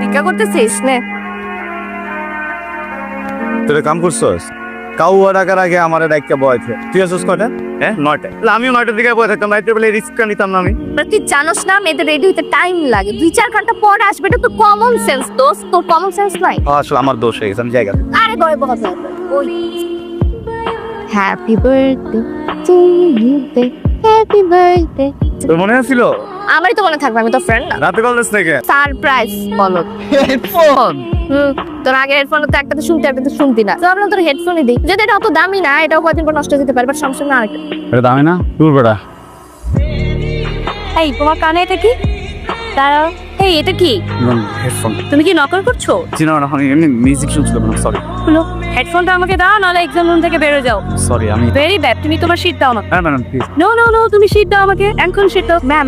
ভিক্ষা করতেছিস নে। তুই একটা কাম করছস? কাউয়া ডাকার আগে আমার ডাইকা বয়ছে তুই আসছিস কয়টা হ্যাঁ নয়টা আমিও নয়টার দিকে বয়ে থাকতাম রাইতে বেলা রিস্কটা নিতাম না আমি। তুই জানোস না মেয়েদের রেডি হতে টাইম লাগে। দুই চার ঘণ্টা পর আসবে এটা তো কমন সেন্স দোস্ত। তোর কমন সেন্স নাই? আসলে আমার দোষ হয়ে গেছে আমি জায়গা আরে গয়ে বসে happy birthday to you happy birthday তোর মনে আছিল আমারই তো মনে থাকবে আমি তো ফ্রেন্ড না। রাতে কলেজ থেকে? সারপ্রাইজ বলো। হেডফোন তোর আগে হেডফোন তো একটা তো শুনতে একটা তো শুনতি না। তো ভাবলাম তোর হেডফোনই দিই। যদি এটা অত দামি না এটাও কদিন পর নষ্ট হয়ে যেতে পারে বাট সমস্যা না আরেকটা। এটা দামি না? দূর বেড়া এই তোমার কানে এটা কি? দাঁড়াও। এই এটা কি? হেডফোন তুমি কি নকল করছ? চিনো না আমি এমনি মিউজিক শুনছিলাম না সরি হলো হেডফোনটা আমাকে দাও নাহলে এক্সাম রুম থেকে বেরো যাও। সরি আমি ভেরি ব্যাড তুমি তোমার শীট দাও আমাকে। হ্যাঁ madam please no no no তুমি শীট দাও আমাকে এখন শীট দাও। ম্যাম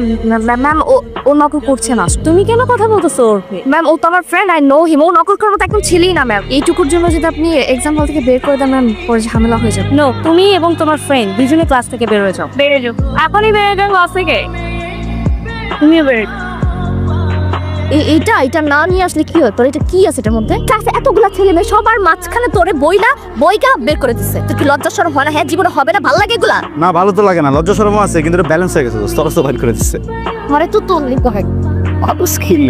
ম্যাম ও ও নকল করছে না। তুমি কেন কথা বলতেছো ওর ম্যাম ও তো আমার ফ্রেন্ড আই নো হিম ও নকল করব তো একদম ছিলই না ম্যাম এইটুকুর জন্য যদি আপনি এক্সাম হল থেকে বের করে দেন ম্যাম পরে ঝামেলা হয়ে যাবে। নো তুমি এবং তোমার ফ্রেন্ড দুজনে ক্লাস থেকে বের হয়ে যাও। বেরো যাও। এখনই বেরো যাও ক্লাস থেকে। তুমিও বেরো এ- এইটা এটা না নিয়ে আসলে কি হয়? তোর এটা কি আছে এটার মধ্যে? ক্লাসে এতগুলা ছেলে মেয়ে সবার মাঝখানে তোরে বইলা বইকা বের করে দিচ্ছে তোর কি লজ্জা হয় না? হ্যাঁ জীবনে হবে না ভালো লাগে এগুলা? না ভালো তো লাগে না লজ্জা শরম আছে কিন্তু ব্যালেন্স হয়ে গেছে বাইর করে দিচ্ছে ঘরে তো তোর হয় স্কিল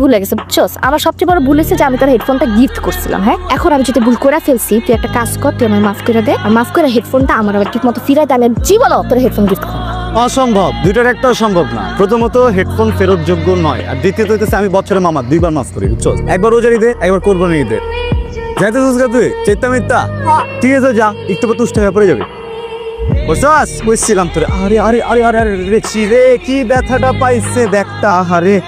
ভুল গেছে বুঝছস? আমার সবচেয়ে বড় ভুল হয়েছে যে আমি তোর হেডফোনটা গিফট করছিলাম হ্যাঁ? এখন আমি যদি ভুল করে ফেলছি তুই একটা কাজ কর তুই আমার মাফ করে দে। আর মাফ করে হেডফোনটা আমার আবার ঠিক মতো ফিরাই তাহলে জীবনও তোর হেডফোন গিফট কর অসম্ভব, দুইটার একটা সম্ভব না। প্রথমত হেডফোন ফেরত যোগ্য নয়, আর দ্বিতীয়ত হইতেছে আমি বছরে মামা দুইবার মাস করি বুঝছ? একবার রোজারি দে একবার কোরবানি ঈদে। যাইতে সুস্কা তুই? চেতা মিথ্যা? ঠিক আছে, যা, একটু পর তুষ্ট হয়ে পড়ে যাবে। বুঝছাস? বুঝছিলাম তোরে, আরে আরে আরে আরে আরে রে, কি ব্যথাটা পাইছে দেখটা আহারে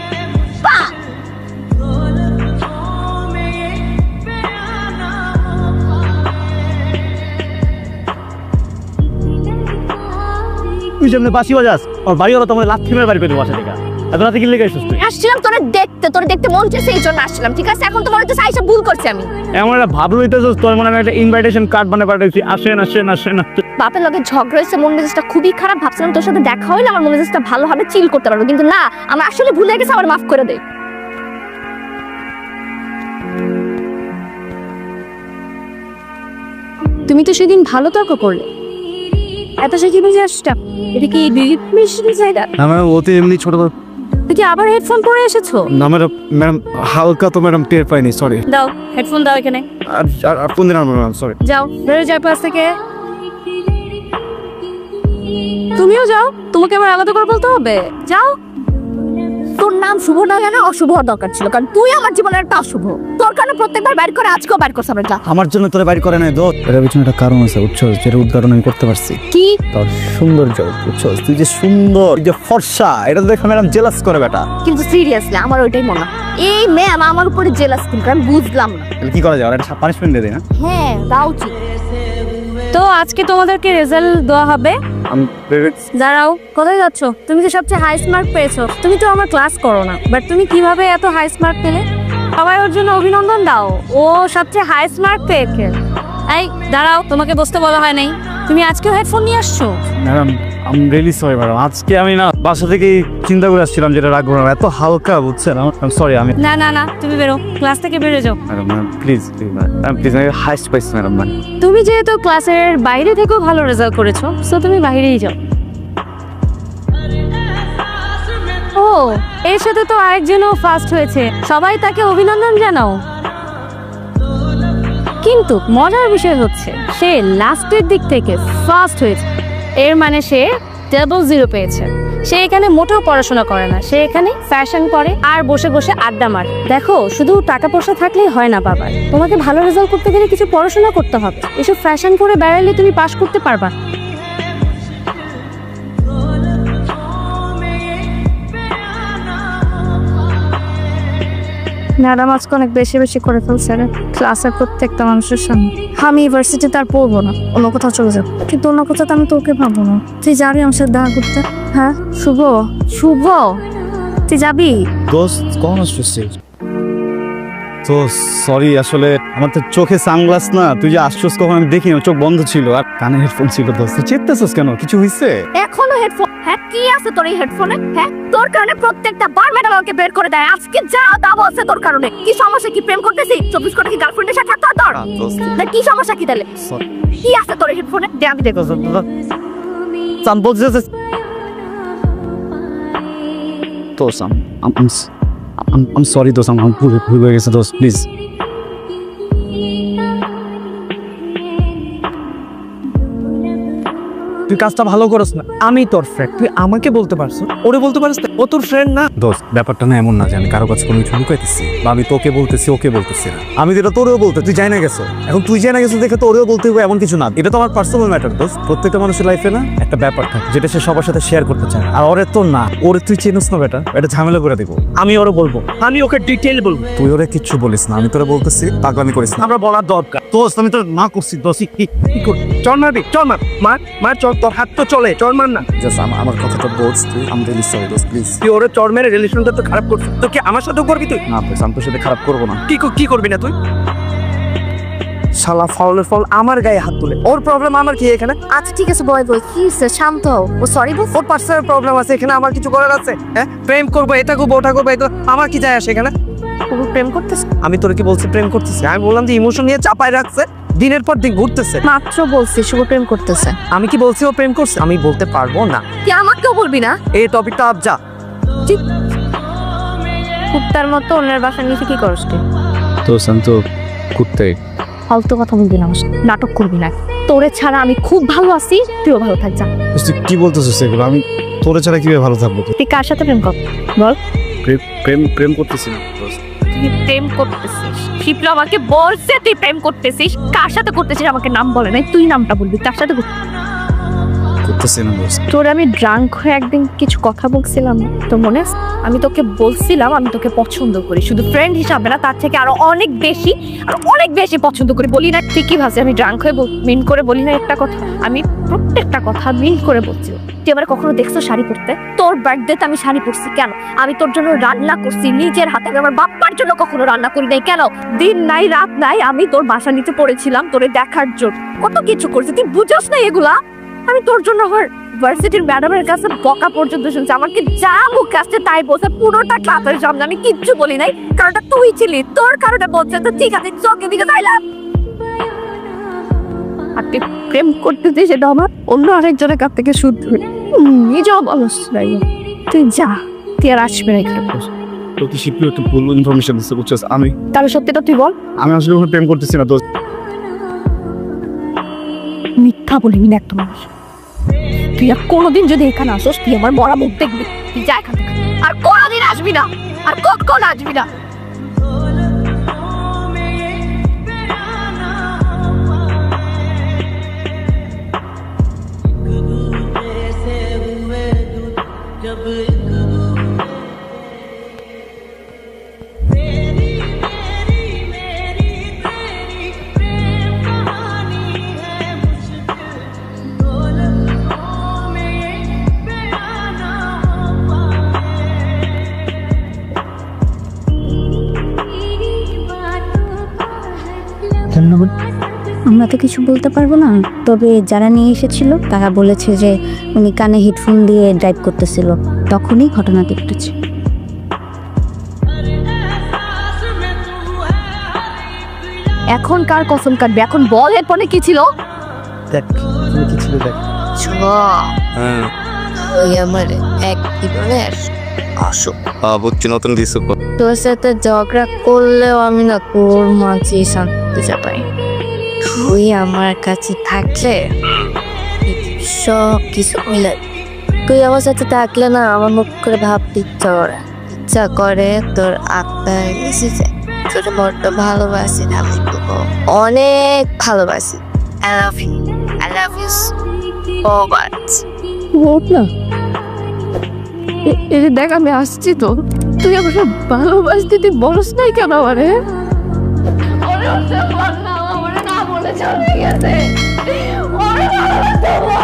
তুই যেমনি বাসি বাজাস আর বাড়ি হলো তোমার লাথি মেরে বাড়ি করে বাসা থেকে। এত রাতে কি লেগে আসছিস তুই? আসছিলাম তোরে দেখতে তোরে দেখতে মন চাইছে এই জন্য আসছিলাম ঠিক আছে? এখন তোমার হচ্ছে আইসা ভুল করছি আমি। এমন একটা ভাব লইতেছিস তোর মনে একটা ইনভাইটেশন কার্ড বানিয়ে পাঠাইছি। আসেন আসেন আসেন আসেন। বাপের লগে ঝগড়া হয়েছে মন মেজাজটা খুবই খারাপ। ভাবছিলাম তোর সাথে দেখা হইলে আমার মন মেজাজটা ভালো হবে চিল করতে পারব কিন্তু না আমার আসলে ভুলে গেছে আমার মাফ করে দে। তুমি তো সেদিন ভালো তর্ক করলে। এত সে কি বুঝে আসটা এটা কি এমনি ছোট তুই কি আবার হেডফোন পরে এসেছ? না ম্যাডাম ম্যাডাম হালকা তো ম্যাডাম টের পাইনি সরি দাও হেডফোন দাও এখানে। আর আর- আর কোন দিন ম্যাডাম সরি যাও বেরো যাও পাশ থেকে। তুমিও যাও তোমাকে আবার আলাদা করে বলতে হবে। যাও। নাম শুভ না জানা অশুভ হওয়ার দরকার ছিল কারণ তুই আমার জীবনের একটা অশুভ। তোর কারণে প্রত্যেকবার বাইর করে আজকেও বাইর করছে আমরা আমার জন্য তোরে বাড়ি করে নাই দোত এর পিছনে একটা কারণ আছে বুঝছ যেটা উদ্ঘাটন আমি করতে পারছি। কি? তোর সৌন্দর্য বুঝছ তুই যে সুন্দর যে ফর্সা এটা দেখে ম্যাডাম জেলাস করে বেটা। কিন্তু সিরিয়াসলি আমার ওইটাই মনে হয়। এই ম্যাম আমার উপরে জেলাস কিন্তু আমি বুঝলাম না। কি করা যায়? একটা পানিশমেন্ট দিয়ে দেয় না? হ্যাঁ দাও উচিত। তো আজকে তোমাদেরকে রেজাল্ট দেওয়া হবে। দাঁড়াও কোথায় যাচ্ছ? তুমি তো সবচেয়ে হাই স্মার্ক পেয়েছ। তুমি তো আমার ক্লাস করো না। বাট তুমি কীভাবে এত হাই স্মার্ক পেলে? সবাই ওর জন্য অভিনন্দন দাও। ও সবচেয়ে হাই মার্ক পেয়েছে। এই দাঁড়াও তোমাকে বসতে বলা হয় নাই। তুমি আজকেও হেডফোন নিয়ে আসছো? Madam I'm really sorry madam আজকে আমি না বাসা থেকেই চিন্তা করে আসছিলাম যেটা রাখব না। এত হালকা বুঝছেন? সরি আমি না না না তুমি বেরো। ক্লাস থেকে বেরো যাও। Madam please please madam please আমি হাইস্ট পাইছি ম্যাডাম ম্যাডাম তুমি যেহেতু ক্লাসের বাইরে থেকেও ভালো রেজাল্ট করেছ সো তুমি বাইরেই যাও। ও এর সাথে তো আরেকজনও ফার্স্ট হয়েছে। সবাই তাকে অভিনন্দন জানাও। কিন্তু মজার বিষয় হচ্ছে সে লাস্টের দিক থেকে ফার্স্ট হয়েছে। এর মানে সে ডাবল জিরো পেয়েছে। সে এখানে মোটেও পড়াশোনা করে না। সে এখানে ফ্যাশন করে আর বসে বসে আড্ডা মার। দেখো, শুধু টাকা পয়সা থাকলেই হয় না বাবার তোমাকে ভালো রেজাল্ট করতে গেলে কিছু পড়াশোনা করতে হবে। এসব ফ্যাশন করে বেড়ালে তুমি পাশ করতে পারবা ম্যাডাম আজকে অনেক বেশি বেশি করে ফেলছে ক্লাসের প্রত্যেকটা মানুষের সামনে। আমি ইউনিভার্সিটিতে আর পড়ব না। অন্য কোথাও চলে যাব। কিন্তু অন্য কোথাও তো আমি তোকে পাবো না। তুই যাবি আমার সাথে দেখা করতে? হ্যাঁ? শুভ? শুভ? তুই যাবি? দোস্ত আসছিস? তো সরি আসলে আমার তো চোখে সানগ্লাস না। তুই যে আসছিস কখন আমি দেখি চোখ বন্ধ ছিল। আর কানে হেডফোন ছিল দোস্ত চেপতেছিস কেন? কিছু হয়েছে এখনও হেডফোন হ্যাঁ কি আছে তোর এই হেডফোনে হ্যাঁ তোর কারণে প্রত্যেকটা বার ম্যাডাম আমাকে বের করে দেয়। আজকে যা দাম আছে তোর কারণে। কি সমস্যা কি প্রেম করতেছিস? চব্বিশ ঘণ্টা কি গার্লফ্রেন্ডের সাথে থাকতো তোর? না কি সমস্যা কি তাহলে? কি আছে তোর এই হেডফোনে দেখ আমি দেখো সাম বলছিস দোস্ত আম আম সরি দোস্ত, আমার ভুল ভুল হয়ে গেছে, দোস্ত প্লিজ তুই কাজটা ভালো করস না। আমি তোর ফ্রেন্ড তুই আমাকে বলতে পারছ? ওরে বলতে পারিস না? ও তোর ফ্রেন্ড না? দোস্ত ব্যাপারটা না এমন না যে আমি কারও কাছে কোনো কিছু লুকাইতেছি বা আমি তোকে বলতেছি ওকে বলতেছি না। আমি যেটা তোরেও বলতে তুই যাই না গেছো। এখন তুই যাই না গেছো দেখে তোরেও বলতে হবে এমন কিছু না। এটা তো আমার পার্সোনাল ম্যাটার দোস্ত। প্রত্যেকটা মানুষের লাইফে না একটা ব্যাপার থাকে যেটা সে সবার সাথে শেয়ার করতে চায়। আর ওরে তো না ওরে তুই চেনস না বেটা এটা ঝামেলা করে দিব। আমি ওরে বলব। আমি ওকে ডিটেল বলব। তুই ওরে কিচ্ছু বলিস না আমি তোরা বলতেছি পাগলামি করিস না। আমরা বলার দরকার। দোস্ত আমি তো না করছি দোস্ত। কি কর চল মারবি চল মার মার মার চল তোর হাত তো চলে চল মার না। জাস্ট আমার কথাটা বলছ তুই আমি রিলি সরি দোস্ত প্লিজ তুই ওরে চর মেরে রিলেশনটা তো খারাপ করছিস। তো কি আমার সাথেও করবি তুই? না প্লিজ আমি তোর সাথে খারাপ করব না। কি কি করবি না তুই? শালা ফলের ফল আমার গায়ে হাত তুলে। ওর প্রবলেম আমার কি এখানে? আচ্ছা ঠিক আছে বয় বই কি হইছে? শান্ত হও। ও সরি বল ওর পার্সোনাল প্রবলেম আছে এখানে আমার কিছু করার আছে হ্যাঁ? প্রেম করব এটা করব ওটা করব এটা আমার কি যায় আসে এখানে? প্রেম করতেছে? আমি তোর কি বলছি প্রেম করতেছে? আমি বললাম যে ইমোশন নিয়ে চাপায় রাখছে দিনের পর দিন ঘুরতেছে। মাত্র বলছি শুভ প্রেম করতেছে। আমি কি বলছি ও প্রেম করছে? আমি বলতে পারব না। কি আমাকেও বলবি না? এই টপিকটা আপ যা। কুত্তার মতো অন্যের বাসার নিচে কি করস তুই? দোস্ত আমি কুত্তে। ফালতু কথা বলবি না আমার সাথে। নাটক করবি না। তোরে ছাড়া আমি খুব ভালো আছি তুইও ভালো থাক যা। তুই কি বলতেছিস সেগুলো আমি তোরে ছাড়া কীভাবে ভালো থাকব তুই কার সাথে প্রেম কর? বল। প্রেম প্রেম করতেছি না তুই প্রেম করতেছিস? শিপলো আমাকে বলছে তুই প্রেম করতেছিস। কার সাথে করতেছিস? আমাকে নাম বলে নাই তুই নামটা বলবি তার সাথে করতে- করতেছি না তোর আমি ড্রাঙ্ক হয়ে একদিন কিছু কথা বলছিলাম, তো মনে আমি তোকে বলছিলাম আমি তোকে পছন্দ করি। শুধু ফ্রেন্ড হিসাবে না, তার থেকে আরও অনেক বেশি, আর অনেক বেশি পছন্দ করি। বলি না কি ভাবছিস আমি ড্রাঙ্ক হয়ে মিন করে বলি না একটা কথা। আমি প্রত্যেকটা কথা মিন করে বলছি। তুই আমার কখনো দেখছ শাড়ি পরতে? তোর বার্থডেতে আমি শাড়ি পরছি কেন? আমি তোর জন্য রান্না করছি, নিজের হাতে। আমি আমার বাপ্পার জন্য কখনো রান্না করি নাই। কেন? দিন নাই, রাত নাই, আমি তোর বাসা নিচে পড়েছিলাম তোরে দেখার জন্য। কত কিছু করছি, তুই বুঝোস না এগুলা। আমি তোর জন্য আমার ভার্সিটির ম্যাডামের কাছে বকা পর্যন্ত শুনছি। আমাকে যা মুখ আসছে তাই বলছে পুরোটা ক্লাসের সামনে। আমি কিচ্ছু বলি নাই কারণটা তুই ছিলি। তোর কারণে বলছে তো ঠিক আছে চোখে দিকে তাইলাম আর তুই প্রেম করতেছিস সেটা আমার অন্য আরেকজনের কাছ থেকে শুদ্ধ নিজেও বলস তুই যা তুই আর আসবে না এখানে। তো কি শিপলি একটু ভুল ইনফরমেশন দিচ্ছে বুঝছিস? আমি তাহলে সত্যিটা তুই বল। আমি আসলে প্রেম করতেছি না দোস্ত। মিথ্যা বলিনি না একটা মানুষ তুই আর কোনোদিন যদি এখানে আসোস, তুই আমার মরা মুখ দেখবি। তুই যা এখান থেকে। আর কোনোদিন আসবি না। আর কখন আসবি না। আমরা তো কিছু বলতে পারব না। তবে যারা নিয়ে এসেছিল তারা বলেছে যে উনি কানে হেডফোন দিয়ে ড্রাইভ করতেছিল। তখনই ঘটনাটি ঘটেছে। এখন কার কসম কাটবে? এখন বল এরপরে কি ছিল? দেখ কি ছিল দেখ। হ্যাঁ। ওই আমার এক জীবনের আসো বুঝছি নতুন কিছু তোর সাথে ঝগড়া করলেও আমি না তোর মাঝে শান্তি চাপাই তুই আমার কাছে থাকলে সব কিছু মিলে তুই আমার সাথে থাকলে না আমার মুখ করে ভাবতে ইচ্ছা করে। ইচ্ছা করে তোর আত্মায় মিশে যায় তোর বড্ড ভালোবাসি না আমি অনেক ভালোবাসি। I love you I love you so much না। এই দেখ আমি আসছি তো। তুই আমার ভালোবাসতে তুই বলস নাই কেন আমারে? চলে গেছে ওর ভালোবাসা